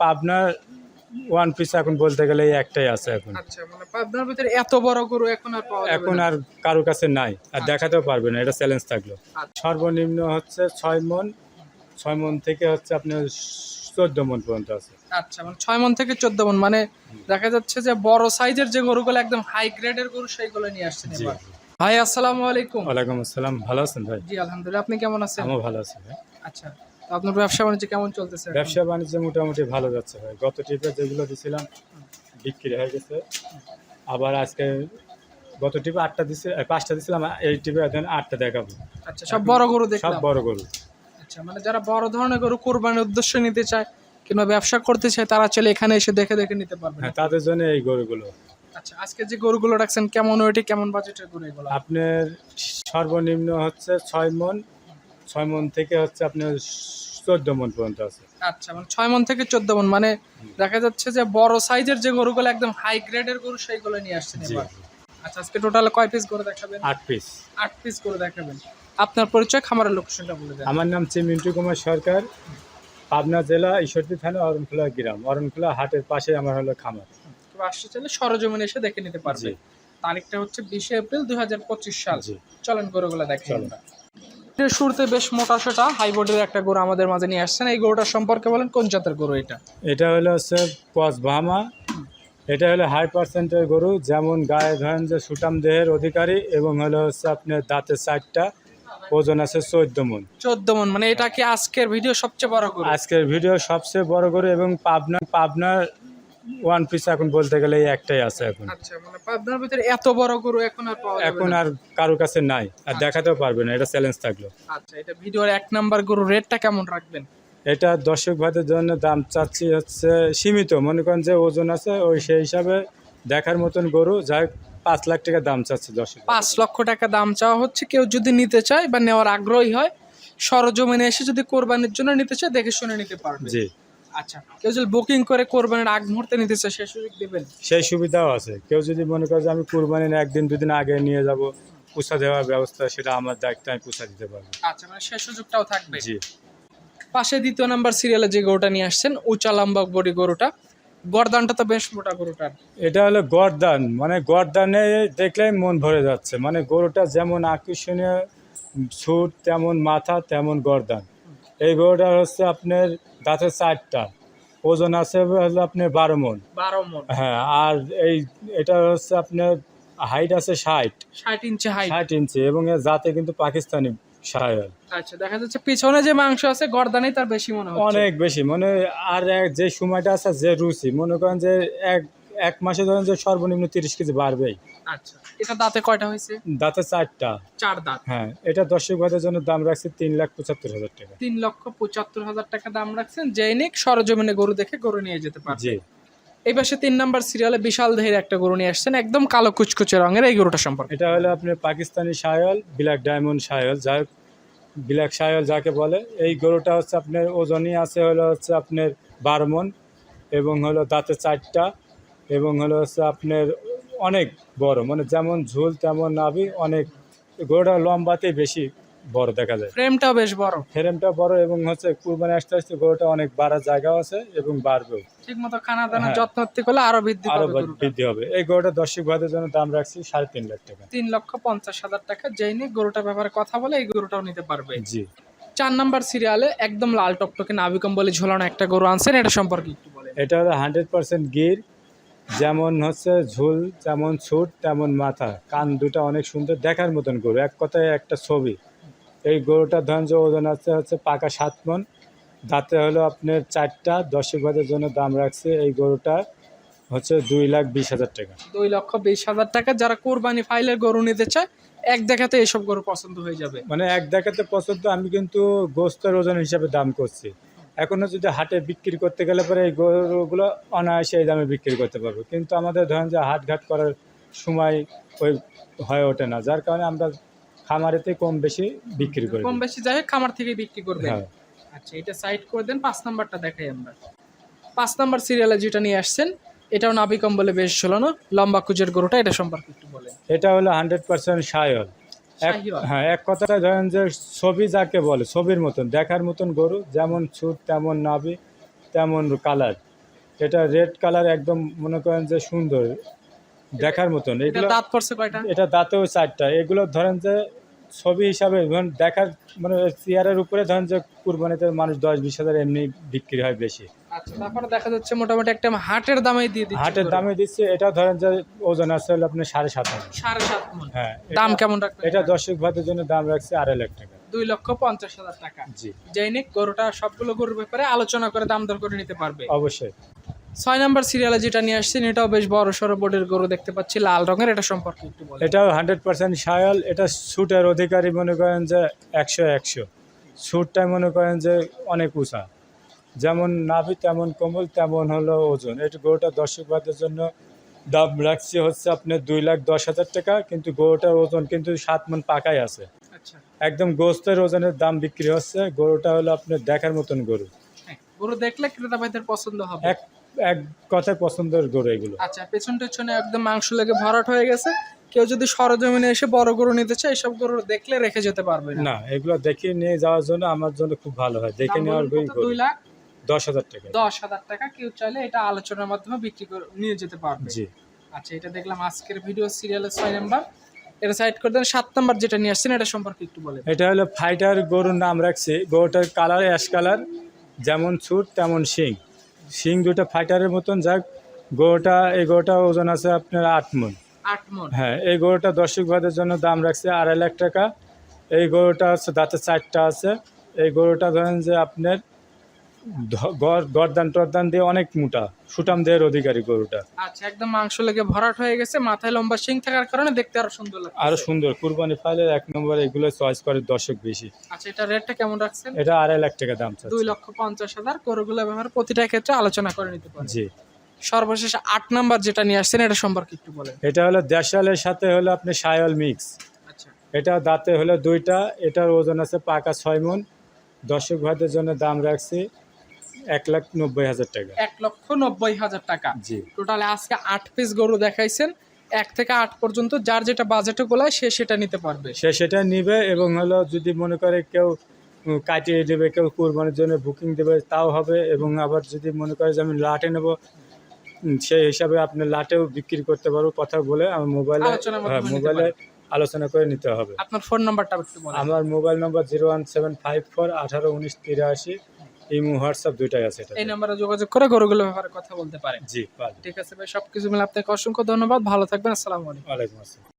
পাবনার one piece এখন বলতে গেলে এই একটাই আছে এখন। আচ্ছা মানে পাবনার ভিতরে এত বড় গরু এখন আর পাওয়া যাবে এখন না। আর কারও কাছে নাই আর দেখাতেও পারবে না এটা চ্যালেঞ্জ থাকল। আচ্ছা। সর্বনিম্ন হচ্ছে ছয় মন ছয় মন থেকে হচ্ছে আপনার চোদ্দ মন পর্যন্ত আছে। আচ্ছা মানে ছয় মন থেকে চোদ্দ মন মানে দেখা যাচ্ছে যে বড় সাইজের যে গরুগুলো একদম হাই গ্রেডের গরু সেইগুলো নিয়ে আসছেন জি এবার। ভাই আসসালামু আলাইকুম। ওয়ালাইকুম আসসালাম ভালো আছেন ভাই? জি আলহামদুলিল্লাহ আপনি কেমন আছেন? আমিও ভালো আছি ভাই। আচ্ছা। আপনার ব্যবসা বাণিজ্য কেমন চলতেছে ব্যবসা বাণিজ্য মোটামুটি ভালো যাচ্ছে ভাই। গত ট্রিপে যেগুলো দিছিলাম বিক্রি হয়ে গেছে। আবার আজকে গত ট্রিপে আটটা দিছি পাঁচটা দিছিলাম এই ট্রিপে এখন আটটা দেখাবো। আচ্ছা সব বড় গরু সব বড় গরু। আচ্ছা মানে যারা বড় ধরনের গরু কোরবানির উদ্দেশ্য নিতে চায় কিংবা ব্যবসা করতে চায় তারা চলে এখানে এসে দেখে দেখে নিতে পারবে হ্যাঁ তাদের জন্য এই গরুগুলো। আচ্ছা আজকে যে গরুগুলো রাখছেন কেমন ওয়েটে কেমন বাজেটের গরু এগুলো? আপনার সর্বনিম্ন হচ্ছে ছয় মন ছয় মন থেকে হচ্ছে আপনার চোদ্দ মন পর্যন্ত আছে। আচ্ছা মানে ছয় মন থেকে চোদ্দ মন মানে দেখা যাচ্ছে যে বড় সাইজের যে গরুগুলো একদম হাই গ্রেডের গরু সেইগুলো নিয়ে আসছেন এবার। আচ্ছা আজকে টোটাল কয় পিস দেখাবেন? আট পিস আট পিস করে দেখাবেন। আপনার পরিচয় খামারের লোকেশনটা বলে দেন। আমার নাম হচ্ছে মিন্টু কুমার সরকার পাবনা জেলা ঈশ্বরদী থানা অরণখোলা গ্রাম। অরণখোলা হাটের পাশে আমার হলো খামার। আসতে চাইলে সরজমিনে এসে দেখে নিতে পারবে। তারিখটা হচ্ছে বিশে এপ্রিল দুই হাজার পঁচিশ সাল। চলেন গরুগুলো দেখেন আমরা। এর শুরুতে বেশ মোটা সোটা হাই একটা গরু আমাদের মাঝে নিয়ে আসছেন। এই গরুটার সম্পর্কে বলেন কোন জাতের গরু এটা? এটা হলো হচ্ছে কস ভামা এটা হলো হাই পার্সেন্টের গরু যেমন গায়ে ধরেন যে সুটাম দেহের অধিকারী এবং হলো হচ্ছে আপনার দাঁতের চারটা ওজন আছে চোদ্দ মন। চোদ্দ মন মানে এটা কি আজকের ভিডিও সবচেয়ে বড় গরু? আজকের ভিডিও সবচেয়ে বড় গরু এবং পাবনা পাবনার ওয়ান পিস এখন বলতে গেলে এই একটাই আছে এখন। আচ্ছা মানে পাবনার ভিতরে এত বড় গরু এখন আর পাওয়া যাবে এখন না। আর কারও কাছে নাই আর দেখাতেও পারবে না এটা চ্যালেঞ্জ থাকল। আচ্ছা এটা ভিডিওর এক নাম্বার গরু রেটটা কেমন রাখবেন? এটা দর্শক ভাইদের জন্য দাম চাচ্ছি হচ্ছে সীমিত মনে করেন যে ওজন আছে ওই সেই হিসাবে দেখার মতন গরু যাই হোক পাঁচ লাখ টাকা দাম চাচ্ছে দর্শক পাঁচ লক্ষ টাকা দাম চাওয়া হচ্ছে কেউ যদি নিতে চায় বা নেওয়ার আগ্রহী হয় সরজমিনে এসে যদি কোরবানির জন্য নিতে চায় দেখে শুনে নিতে পারবে। জি। আচ্ছা কেউ যদি বুকিং করে কোরবানির আগ মুহূর্তে নিতে চায় সে সুযোগ দেবেন? সেই সুবিধাও আছে। কেউ যদি মনে করে যে আমি কুরবানির একদিন দুদিন আগে নিয়ে যাব পুষা দেওয়ার ব্যবস্থা সেটা আমার দায়িত্ব আমি পুষা দিতে পারব। আচ্ছা মানে সে সুযোগটাও থাকবে। জি। পাশে দ্বিতীয় নাম্বার সিরিয়ালে যে গরুটা নিয়ে আসছেন উঁচা লম্বা বডি গরুটা গরদানটা তো বেশ মোটা গরুটার। এটা হলো গরদান মানে গরদানে দেখলেই মন ভরে যাচ্ছে। মানে গরুটা যেমন আকর্ষণীয় ছুট তেমন মাথা তেমন গরদান। এই গরুটা হচ্ছে আপনার দাঁতের চারটা। ওজন আছে হলো আপনার বারো মন। বারো মন। হ্যাঁ আর এই এটা হচ্ছে আপনার হাইট আছে ষাট। ষাট ইঞ্চি হাইট ষাট ইঞ্চি এবং এর জাতে কিন্তু পাকিস্তানি সায়াল আচ্ছা দেখা যাচ্ছে পিছনে যে মাংস আছে গরদানেই তার বেশি মনে হচ্ছে। অনেক বেশি মানে আর এক যে সময়টা আছে যে রুচি মনে করেন যে এক এক মাসে ধরেন যে সর্বনিম্ন তিরিশ কেজি বাড়বেই। আচ্ছা এটা দাঁতে কয়টা হয়েছে? দাঁতে চারটা। চার দাঁত। হ্যাঁ এটা দর্শক ভাইদের জন্য দাম রাখছি তিন লাখ পঁচাত্তর হাজার টাকা। তিন লক্ষ পঁচাত্তর হাজার টাকা দাম রাখছেন। জৈনিক সরজমিনে গরু দেখে গরু নিয়ে যেতে পারবে জি। এই পাশে তিন নাম্বার সিরিয়ালে বিশাল দেহের একটা গরু নিয়ে আসছেন। একদম কালো কুচকুচে রঙের এই গরুটা সম্পর্কে। এটা হলো আপনার Pakistani shawl black diamond shawl যা ব্ল্যাক সায়ল যাকে বলে এই গরুটা হচ্ছে আপনার ওজনই আছে হলো হচ্ছে আপনার বারো মন এবং হলো দাঁতে চারটা। এবং হলো হচ্ছে আপনার অনেক বড় মানে যেমন ঝুল তেমন নাভি অনেক গরুটা লম্বাতেই বেশি বড় দেখা যায়। ফ্রেমটা বেশ বড়। ফ্রেমটা বড় এবং হচ্ছে কুরবানি আসতে আসতে গরুটা অনেক বাড়ার জায়গাও আছে এবং বাড়বেও। ঠিক মতো খানা দানা হ্যাঁ। যত্ন করলে আরও বৃদ্ধি আরও পাবে গরুটা। বৃদ্ধি হবে। এই গরুটা দর্শক ভাইদের জন্য দাম রাখছি সাড়ে তিন লাখ টাকা। তিন লক্ষ পঞ্চাশ হাজার টাকা। জৈনিক গরুটার ব্যাপারে কথা বলে এই গরুটাও নিতে পারবে। জি। চার নাম্বার সিরিয়ালে একদম লাল টকটকে নাবিকম বলে ঝোলানো একটা গরু আনছেন এটা সম্পর্কে একটু বলে এটা হলো হান্ড্রেড পার্সেন্ট গির যেমন হচ্ছে ঝুল যেমন ছুট তেমন মাথা। কান দুটো অনেক সুন্দর দেখার মতন গরু। এক কথায় একটা ছবি। এই গরুটার ধরেন যে ওজন আছে হচ্ছে পাকা সাত মন। দাঁতে হলো আপনার চারটা দর্শক ভাইদের জন্য দাম রাখছে এই গরুটা হচ্ছে দুই লাখ বিশ হাজার টাকা। দুই লক্ষ বিশ হাজার টাকা। যারা কোরবানি ফাইলের গরু নিতে চায় এক দেখাতে এইসব গরু পছন্দ হয়ে যাবে। মানে এক দেখাতে পছন্দ আমি কিন্তু গোস্তের ওজন হিসাবে দাম করছি। এখনও যদি হাটে বিক্রি করতে গেলে পরে এই গরুগুলো অনায়াসে এই দামে বিক্রি করতে পারব। কিন্তু আমাদের ধরেন যে হাট ঘাট করার সময় ওই হয়ে ওঠে না যার কারণে আমরা খামারেতে কম বেশি বিক্রি করি। কম বেশি যাই খামার থেকে বিক্রি করবে হ্যাঁ। আচ্ছা এটা সাইড করে দেন পাঁচ নাম্বারটা দেখাই আমরা। পাঁচ নাম্বার সিরিয়ালে যেটা নিয়ে আসছেন এটাও নাবিকম বলে বেশ ঝোলানো লম্বা কুজের গরুটা এটা সম্পর্কে একটু বলেন। এটা হলো হান্ড্রেড পার্সেন্ট সায়ল। হ্যাঁ এক কথায় ধরেন যে ছবি যাকে বলে ছবির মতন দেখার মতন গরু যেমন ছুট তেমন নাবি তেমন কালার। এটা রেড কালার একদম মনে করেন যে সুন্দর দেখার মতন। এগুলো দাঁত পড়ছে কয়টা? এটা দাঁতেও চারটা। এগুলো ধরেন যে ছবি হিসাবে ধরুন দেখার মানে চেয়ারের উপরে ধরেন যে কুরবানিতে মানুষ দশ বিশ হাজার এমনি বিক্রি হয় বেশি। আচ্ছা তারপরে দেখা যাচ্ছে মোটামুটি একটা হাটের দামে দিয়ে দিচ্ছে। হাটের দামে দিচ্ছে এটা ধরেন যে ওজন আছে হলো আপনার সাড়ে সাত। সাড়ে সাত মন। হ্যাঁ দাম কেমন রাখবেন এটা দর্শক ভাতের জন্য দাম রাখছে আড়াই লাখ টাকা। দুই লক্ষ পঞ্চাশ হাজার টাকা। জি। জৈনিক গরুটা সবগুলো গরুর ব্যাপারে আলোচনা করে দাম দর করে নিতে পারবে। অবশ্যই। ছয় নাম্বার সিরিয়ালে যেটা নিয়ে আসছেন এটাও বেশ বড় সড়ো বোর্ডের গরু দেখতে পাচ্ছি লাল রঙের এটা সম্পর্কে একটু বলেন। এটাও হান্ড্রেড পার্সেন্ট সায়াল এটা স্যুটের অধিকারী মনে করেন যে একশো একশো। স্যুটটা মনে করেন যে অনেক উঁচা। যেমন নাভি তেমন কোমল তেমন হলো ওজন। এটা গরুটা দর্শকবাদের জন্য দাম রাখছে হচ্ছে আপনার দুই লাখ দশ হাজার টাকা কিন্তু গরুটার ওজন কিন্তু সাত মন পাকাই আছে। আচ্ছা। একদম গোস্তের ওজনের দাম বিক্রি হচ্ছে গরুটা হলো আপনার দেখার মতন গরু। হ্যাঁ, গরু দেখলে ক্রেতা ভাইদের পছন্দ হবে। এক কথায় পছন্দের গরু এগুলো। আচ্ছা পেছন টেছনে একদম মাংস লেগে ভরাট হয়ে গেছে। কেউ যদি সরজমিনে এসে বড় গরু নিতে চায় এইসব গরু দেখলে রেখে যেতে পারবে না। এগুলো দেখে নিয়ে যাওয়ার জন্য আমার জন্য খুব ভালো হয়। দেখে নেওয়ার? দুই লাখ? দশ হাজার টাকা। দশ হাজার টাকা কেউ চাইলে এটা আলোচনার মাধ্যমে বিক্রি করে নিয়ে যেতে পারবে। জি। আচ্ছা এটা দেখলাম আজকের ভিডিও সিরিয়ালের ছয় নাম্বার। এটা সাইড করে দেন সাত নাম্বার যেটা নিয়ে আসছেন এটা সম্পর্কে একটু বলেন। এটা হলো ফাইটার গরুর নাম রাখছি। গরুটার কালার অ্যাশ কালার যেমন ছুট তেমন শিং। শিং দুটা ফাইটারের মতন যাক গরুটা এই গরুটা ওজন আছে আপনার আট মন। আট হ্যাঁ এই গরুটা দর্শক ভাদের জন্য দাম রাখছে আড়াই লাখ টাকা। এই গরুটা হচ্ছে দাঁতে চারটা আছে। এই গরুটা ধরেন যে আপনার গরদান টরদান দিয়ে অনেক মোটা সুটাম দেহের অধিকারী গরুটা। আচ্ছা একদম মাংস লেগে ভরাট হয়ে গেছে মাথায় লম্বা শিং থাকার কারণে দেখতে আরও সুন্দর লাগে আরও সুন্দর কুরবানি ফাইলের এক নম্বর এগুলো চয়েস করে দর্শক বেশি। আচ্ছা এটা রেটটা কেমন রাখছেন? এটা আড়াই লাখ টাকা দাম দুই লক্ষ পঞ্চাশ হাজার গরুগুলো ব্যবহার প্রতিটা ক্ষেত্রে আলোচনা করে নিতে পারে জি। সর্বশেষ আট নাম্বার যেটা নিয়ে আসছেন এটা সম্পর্কে একটু বলেন। এটা হলো দেশালের সাথে হলো আপনি সায়ল মিক্স। আচ্ছা। এটা দাঁতে হলো দুইটা এটার ওজন আছে পাকা ছয় মন। দর্শক ভাতের জন্য দাম রাখছি। এক লাখ নব্বই হাজার টাকা। এক লক্ষ নব্বই হাজার টাকা। জি। টোটালে আজকে আট পিস গরু দেখাইছেন। এক থেকে আট পর্যন্ত যার যেটা বাজেটে গোলায় সে সেটা নিতে পারবে। সে সেটা নিবে এবং হলো যদি মনে করে কেউ কাটিয়ে দেবে কেউ কুরবানির জন্য বুকিং দেবে তাও হবে এবং আবার যদি মনে করে যে আমি লাটে নেব সেই হিসাবে আপনি লাটেও বিক্রি করতে পারব কথা বলে আমার মোবাইলে হ্যাঁ মোবাইলে আলোচনা করে নিতে হবে। আপনার ফোন নাম্বারটা আমার mobile number zero one seven five four আঠারো উনিশ তিরাশি। ইমো হোয়াটসঅ্যাপ দুইটাই আছে এই নাম্বারে যোগাযোগ করে গরুগুলো ব্যাপারে কথা বলতে পারেন। জি ঠিক আছে ভাই সবকিছু মিলে আপনাকে অসংখ্য ধন্যবাদ। ভালো থাকবেন আসসালামু আলাইকুম। ওয়ালাইকুম আসসালাম।